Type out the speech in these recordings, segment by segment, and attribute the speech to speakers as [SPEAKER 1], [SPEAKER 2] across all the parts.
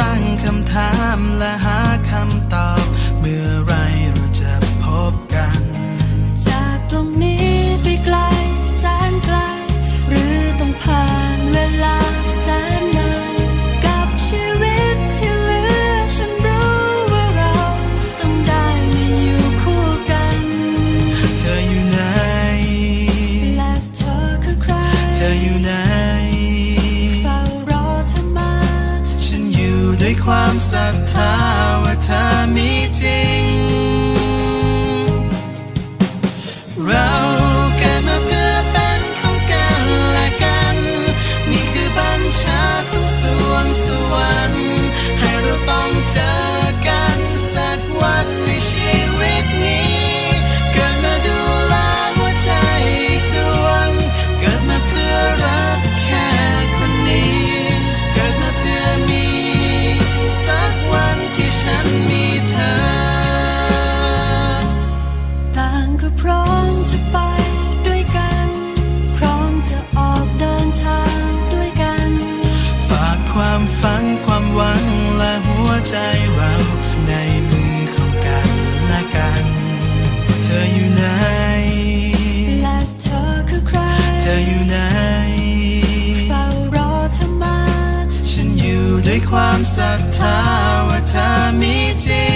[SPEAKER 1] ตั้ง
[SPEAKER 2] คำถามและหา
[SPEAKER 1] คำ
[SPEAKER 2] ตอบเมื่อไร meeting. i'm so Ramsar Tower Tamiji.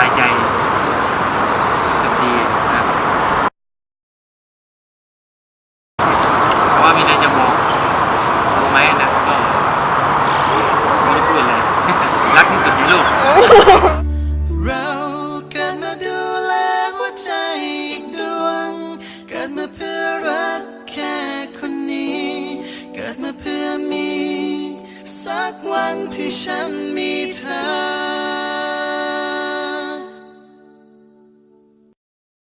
[SPEAKER 2] บา
[SPEAKER 3] ยใจสุ
[SPEAKER 4] ขดีนะครับเพราะว่ามีอะไรจะบอกรู้ไหมนะก็ไม่ได้พูดเลย รักที่สุดในโลก
[SPEAKER 2] เราเกิดมาดูแลหัวใจอีกดวง เกิดมาเพื่อรักแค่คนนี้ เกิดมาเพื่อมี สักวันที่ฉันมีเธอ